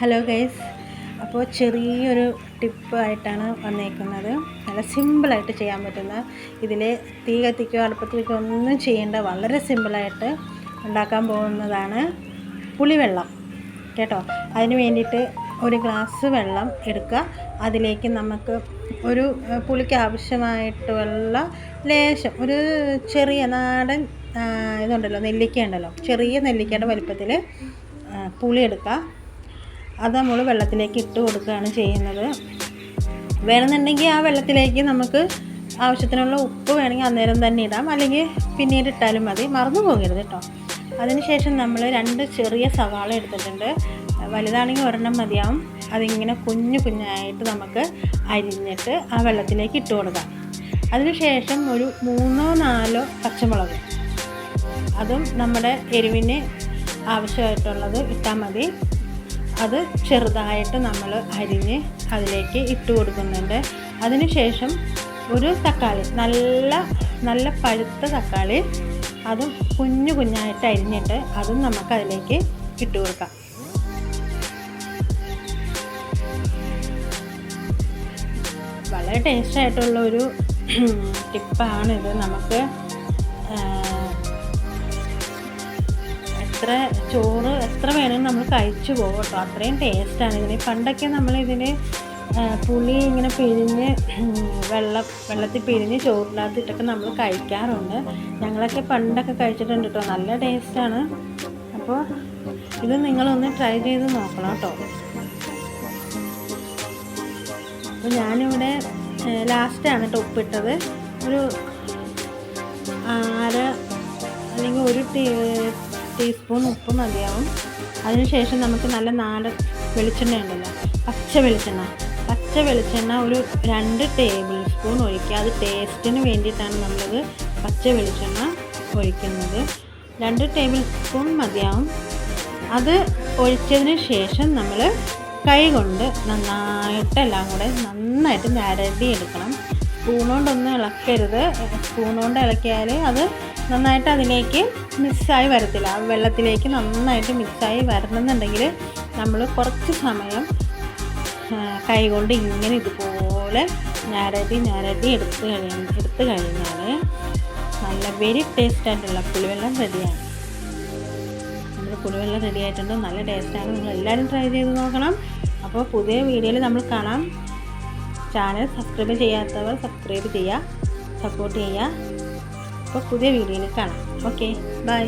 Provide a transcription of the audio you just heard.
Hello guys അപ്പോൾ ചെറിയൊരു tip ആയിട്ടാണ് വന്നേക്കുന്നത്. നല്ല സിമ്പിളായിട്ട് ചെയ്യാൻ പറ്റുന്ന ഇതിൽ തീ കത്തിക്കോ അടുപ്പത്തിലേക്കോ ഒന്നും ചെയ്യേണ്ട വളരെ സിമ്പിളായിട്ട് ഉണ്ടാക്കാൻ പോകുന്നതാണ് പുളിവെള്ളം. കേട്ടോ? അതിന് വേണ്ടിയിട്ട് ഒരു ഗ്ലാസ് വെള്ളം എടുക്കുക. അതിലേക്ക് നമുക്ക് ഒരു പുളിക്ക് ആവശ്യമായിട്ടുള്ള ലേശം ഒരു ചെറിയ നാടൻ ഇതുണ്ടല്ലോ നെല്ലിക്ക ഉണ്ടല്ലോ ചെറിയ നെല്ലിക്കയുടെ വലിപ്പത്തിൽ പുളി എടുക്കുക. അത് നമ്മൾ വെള്ളത്തിലേക്ക് ഇട്ട് കൊടുക്കുകയാണ് ചെയ്യുന്നത്. വേണമെന്നുണ്ടെങ്കിൽ ആ വെള്ളത്തിലേക്ക് നമുക്ക് ആവശ്യത്തിനുള്ള ഉപ്പ് വേണമെങ്കിൽ അന്നേരം തന്നെ ഇടാം. അല്ലെങ്കിൽ പിന്നീട് ഇട്ടാലും മതി. മറന്നു പോകരുത് കേട്ടോ. അതിനുശേഷം നമ്മൾ രണ്ട് ചെറിയ സവാള എടുത്തിട്ടുണ്ട്. വലുതാണെങ്കിൽ ഒരെണ്ണം മതിയാവും. അതിങ്ങനെ കുഞ്ഞു കുഞ്ഞായിട്ട് നമുക്ക് അരിഞ്ഞിട്ട് ആ വെള്ളത്തിലേക്ക് ഇട്ട് കൊടുക്കാം. അതിനുശേഷം ഒരു മൂന്നോ നാലോ പച്ചമുളക് അതും നമ്മുടെ എരിവിന് ആവശ്യമായിട്ടുള്ളത് ഇട്ടാൽ മതി. അത് ചെറുതായിട്ട് നമ്മൾ അരിഞ്ഞ് അതിലേക്ക് ഇട്ട് കൊടുക്കുന്നുണ്ട്. അതിനുശേഷം ഒരു തക്കാളി നല്ല നല്ല പഴുത്ത തക്കാളി അതും കുഞ്ഞു കുഞ്ഞായിട്ട് അരിഞ്ഞിട്ട് അതും നമുക്ക് അതിലേക്ക് ഇട്ട് കൊടുക്കാം. വളരെ ടേസ്റ്റായിട്ടുള്ള ഒരു ടിപ്പാണിത് നമുക്ക് എത്ര ചോറ് എത്ര വേണമെങ്കിലും നമ്മൾ കഴിച്ചു പോകും കേട്ടോ. അത്രയും ടേസ്റ്റാണ് ഇതിന്. പണ്ടൊക്കെ നമ്മളിതിന് പുളി ഇങ്ങനെ പിഴിഞ്ഞ് വെള്ളം വെള്ളത്തിൽ പിഴിഞ്ഞ് ചോറില്ലാത്തിട്ടൊക്കെ നമ്മൾ കഴിക്കാറുണ്ട്. ഞങ്ങളൊക്കെ പണ്ടൊക്കെ കഴിച്ചിട്ടുണ്ട് കേട്ടോ. നല്ല ടേസ്റ്റാണ് അപ്പോൾ ഇത് നിങ്ങളൊന്ന് ട്രൈ ചെയ്ത് നോക്കണം കേട്ടോ. അപ്പോൾ ഞാനിവിടെ ലാസ്റ്റാണ് കേട്ടോ ഉപ്പിട്ടത്. ഒരു അര അല്ലെങ്കിൽ ഒരു ടീസ്പൂൺ ഉപ്പ് മതിയാവും. അതിനുശേഷം നമുക്ക് നല്ല നാടൻ വെളിച്ചെണ്ണ ഉണ്ടല്ലോ. പച്ച വെളിച്ചെണ്ണ. പച്ച വെളിച്ചെണ്ണ ഒരു രണ്ട് ടേബിൾ സ്പൂൺ ഒഴിക്കുക. അത് ടേസ്റ്റിന് വേണ്ടിയിട്ടാണ് നമ്മളത് പച്ച വെളിച്ചെണ്ണ ഒഴിക്കുന്നത്. രണ്ട് ടേബിൾ സ്പൂൺ മതിയാവും. അത് ഒഴിച്ചതിന് ശേഷം നമ്മൾ കൈ കൊണ്ട് നന്നായിട്ട് എല്ലാം കൂടെ നന്നായിട്ട് ഞരടി എടുക്കണം. സ്പൂൺ കൊണ്ടൊന്നും ഇളക്കരുത്. സ്പൂൺ കൊണ്ട് ഇളക്കിയാൽ അത് നന്നായിട്ട് അതിലേക്ക് മിക്സായി വരത്തില്ല. ആ വെള്ളത്തിലേക്ക് നന്നായിട്ട് മിക്സായി വരണമെന്നുണ്ടെങ്കിൽ നമ്മൾ കുറച്ച് സമയം കൈകൊണ്ട് ഇങ്ങനെ ഇതുപോലെ ഞരടി ഞരടി എടുത്ത് കഴി എടുത്ത് കഴിഞ്ഞാൽ നല്ല വെരി ടേസ്റ്റ് ആയിട്ടുള്ള പുളിവെള്ളം റെഡിയാണ് നമ്മുടെ പുളിവെള്ളം റെഡി ആയിട്ടുണ്ട്. നല്ല ടേസ്റ്റാണ് നിങ്ങൾ എല്ലാവരും ട്രൈ ചെയ്ത് നോക്കണം. അപ്പോൾ പുതിയ വീഡിയോയിൽ നമ്മൾ കാണാം. ചാനൽ സബ്സ്ക്രൈബ് ചെയ്യാത്തവർ സബ്സ്ക്രൈബ് ചെയ്യുക. സപ്പോർട്ട് ചെയ്യുക. അപ്പോൾ പുതിയ വീഡിയോയിൽ കാണാം. Okay bye.